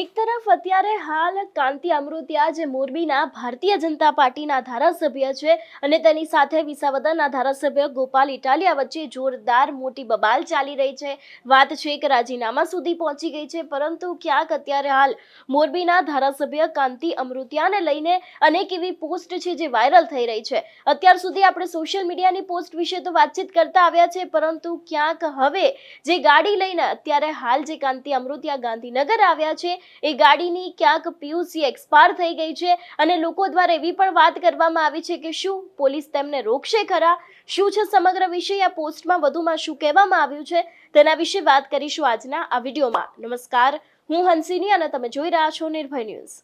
એક તરફ અત્યારે હાલ કાંતિ અમૃતિયા જે મોરબીના ભારતીય જનતા પાર્ટીના ધારાસભ્ય છે અને તેની સાથે વિસાવદરના ધારાસભ્ય ગોપાલ ઇટાલિયા વચ્ચે જોરદાર મોટી બબાલ ચાલી રહી છે. વાત છે કે રાજીનામા સુધી પહોંચી ગઈ છે, પરંતુ ક્યાંક અત્યારે હાલ મોરબીના ધારાસભ્ય કાંતિ અમૃતિયાને લઈને અનેક એવી પોસ્ટ છે જે વાયરલ થઈ રહી છે. અત્યાર સુધી આપણે સોશિયલ મીડિયાની પોસ્ટ વિશે તો વાતચીત કરતા આવ્યા છે, પરંતુ ક્યાંક હવે જે ગાડી લઈને અત્યારે હાલ જે કાંતિ અમૃતિયા ગાંધીનગર આવ્યા છે એ ગાડીની ક્યાંક પીયુસી એક્સપાયર થઈ ગઈ છે અને લોકો દ્વારા એવી પણ વાત કરવામાં આવી છે કે શું પોલીસ તેમને રોકશે ખરા? શું છે સમગ્ર વિષય? આ પોસ્ટમાં વધુમાં શું કહેવામાં આવ્યું છે? તેના વિશે વાત કરીશું આજના આ વિડીયોમાં. નમસ્કાર, હું હંસિની અને તમે જોઈ રહ્યા છો નિર્ભય ન્યૂઝ.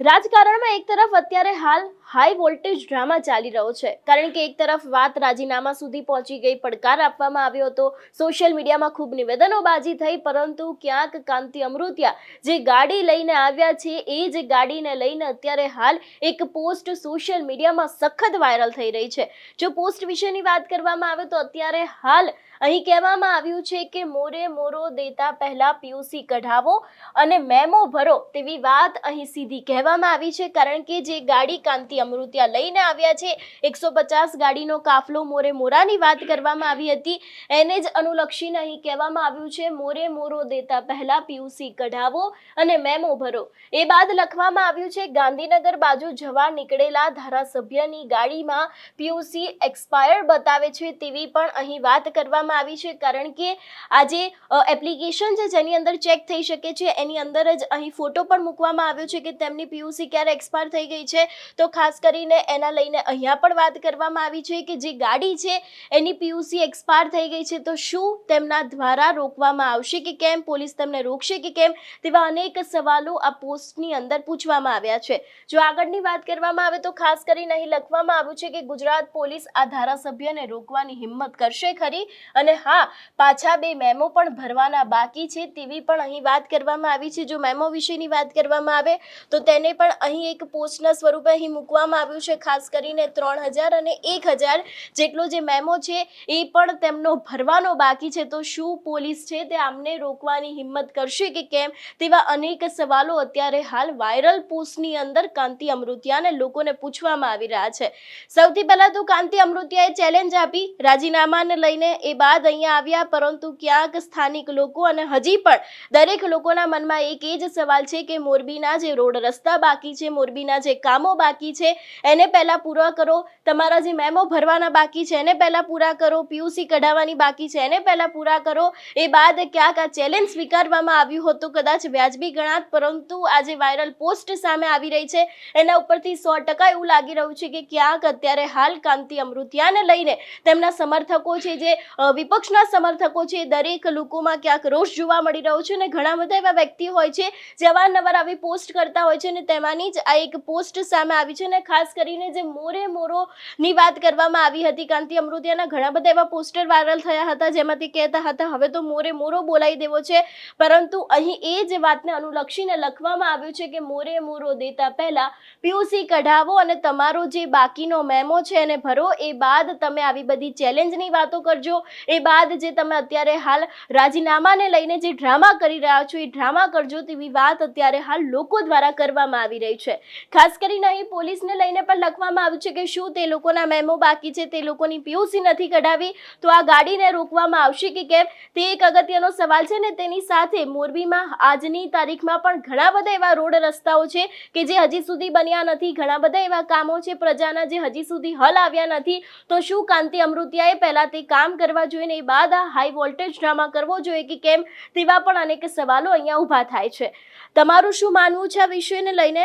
રાજકારણમાં એક તરફ અત્યારે હાલ હાઈ વોલ્ટેજ ડ્રામા ચાલી રહ્યો છે. કારણ કે એક તરફ વાત રાજીનામા સુધી પહોંચી ગઈ, પડકાર આપવામાં આવ્યો હતો. સોશિયલ મીડિયામાં ખૂબ નિવેદનોબાજી થઈ, પરંતુ ક્યાંક કાંતિ અમૃતિયા જે ગાડી લઈને આવ્યા છે, એ જ ગાડીને લઈને અત્યારે હાલ એક પોસ્ટ સોશિયલ મીડિયામાં સખત વાયરલ થઈ રહી છે. જો પોસ્ટ વિશેની વાત કરવામાં આવે તો અત્યારે હાલ અહીં કહેવામાં આવ્યું છે કે મોરે મોરો દેતા પહેલા પીયુસી કઢાવો અને મેમો ભરો તેવી વાત અહીં સીધી કહેવામાં આવી છે. કારણ કે જે ગાડી કાંતિ અમૃતિયા લઈને આવ્યા છે. એકસો પચાસ ગાડીનો કાફલો મોરે મોરાની વાત કરવામાં આવી હતી. એને જ અનુલક્ષીને અહીં કહેવામાં આવ્યું છે, મોરે મોરો દેતા પહેલા પીયુસી કઢાવો અને મેમો ભરો. એ બાદ લખવામાં આવ્યું છે, ગાંધીનગર બાજુ જવા નીકળેલા ધારાસભ્યની ગાડીમાં પીયુસી એક્સપાયર બતાવે છે તેવી પણ અહીં વાત કરવામાં આવી છે, કારણ કે આજે એપ્લિકેશન છે જેની અંદર ચેક થઈ શકે છે, એની અંદર જ અહીં ફોટો પણ મૂકવામાં આવ્યો છે કે તેમની પીયુસી ક્યારે એક્સપાયર થઈ ગઈ છે. તો ખાસ કરીને એના લઈને અહીંયા પણ વાત કરવામાં આવી છે કે જે ગાડી છે, એની પીયુસી એક્સપાયર થઈ ગઈ છે. તો શું તેમના દ્વારા રોકવામાં આવશે કે કેમ? પોલીસ તેમને રોકશે કે કેમ? તેવા અનેક સવાલો આ પોસ્ટની અંદર પૂછવામાં આવ્યા છે. જો આગળની વાત કરવામાં આવે તો ખાસ કરીને અહીં લખવામાં આવ્યું છે કે ગુજરાત પોલીસ આ ધારાસભ્યને રોકવાની હિંમત કરશે ખરી? અને હા, પાછા બે મેમો પણ ભરવાના બાકી છે તેવી પણ અહીં વાત કરવામાં આવી છે. જો મેમો વિશેની વાત કરવામાં આવે તો તેને પણ અહીં એક પોસ્ટના સ્વરૂપે અહીં મૂકવામાં આવ્યું છે, ખાસ કરીને ત્રણ હજાર અને એક હજાર જેટલો જે મેમો છે, એ પણ તેમનો ભરવાનો બાકી છે. તો શું પોલીસ છે તે આમને રોકવાની હિંમત કરશે કે કેમ? તેવા અનેક સવાલો અત્યારે હાલ વાયરલ પોસ્ટની અંદર કાંતિ અમૃતિયાને લોકોને પૂછવામાં આવી રહ્યા છે. સૌથી પહેલાં તો કાંતિ અમૃતિયાએ ચેલેન્જ આપી, રાજીનામાને લઈને એ બાદ અહીંયા આવ્યા, પરંતુ ક્યાંક સ્થાનિક લોકો અને હજી પણ દરેક લોકોના મનમાં એક એ જ સવાલ છે કે મોરબીના જે રોડ રસ્તા બાકી છે, મોરબીના જે કામો બાકી છે એને પહેલાં પૂરા કરો. તમારા જે મેમો ભરવાના બાકી છે, એને પહેલાં પૂરા કરો. પીયુસી કઢાવવાની બાકી છે, એને પહેલાં પૂરા કરો. એ બાદ ક્યાંક આ ચેલેન્જ સ્વીકારવામાં આવ્યું હતું, કદાચ વ્યાજબી ગણાત, પરંતુ આ જે વાયરલ પોસ્ટ સામે આવી રહી છે, એના ઉપરથી સો ટકા એવું લાગી રહ્યું છે કે ક્યાંક અત્યારે હાલ કાંતિ અમૃતિયાને લઈને તેમના સમર્થકો છે, જે વિપક્ષના સમર્થકો છે, દરેક લોકોમાં ક્યાંક રોષ જોવા મળી રહ્યો છે અને ઘણા બધા એવા વ્યક્તિ હોય છે, જે અવારનવાર આવી પોસ્ટ કરતા હોય છે અને તેમાંની જ આ એક પોસ્ટ સામે આવી છે અને ખાસ કરીને જે મોરે મોરોની વાત કરવામાં આવી હતી, કાંતિ અમૃતિયાના ઘણા બધા એવા પોસ્ટર વાયરલ થયા હતા, જેમાંથી કહેતા હતા, હવે તો મોરે મોરો બોલાવી દેવો છે. પરંતુ અહીં એ જ વાતને અનુલક્ષીને લખવામાં આવ્યું છે કે મોરે મોરો દેતા પહેલા પીયુસી કઢાવો અને તમારો જે બાકીનો મેમો છે એને ભરો. એ બાદ તમે આવી બધી ચેલેન્જની વાતો કરજો. એ બાદ જે તમે અત્યારે હાલ રાજીનામાને લઈને જે ડ્રામા કરી રહ્યા છો, એ ડ્રામા કરજો તેવી વાત અત્યારે હાલ લોકો દ્વારા કરવામાં આવી રહી છે. ખાસ કરીને અહીં પોલીસને લઈને પણ લખવામાં આવ્યું છે કે શું તે લોકોના મેમો બાકી છે, તે લોકોની પીયુસી નથી કઢાવી. તો આ ગાડીને રોકવામાં આવશે કે કેમ? તે એક અગત્યનો સવાલ છે ને તેની સાથે મોરબીમાં આજની તારીખમાં પણ ઘણા બધા એવા રોડ રસ્તાઓ છે કે જે હજી સુધી બન્યા નથી. ઘણા બધા એવા કામો છે પ્રજાના જે હજી સુધી હલ આવ્યા નથી. તો શું કાંતિ અમૃતિયાએ પહેલાં તે કામ કરવા જોઈએ ને એ બાદ આ હાઈ વોલ્ટેજ ડ્રામા કરવો જોઈએ કે કેમ? તેવા પણ અનેક સવાલો અહીંયા ઊભા થાય છે. તમારું શું માનવું છે આ વિષયને લઈને?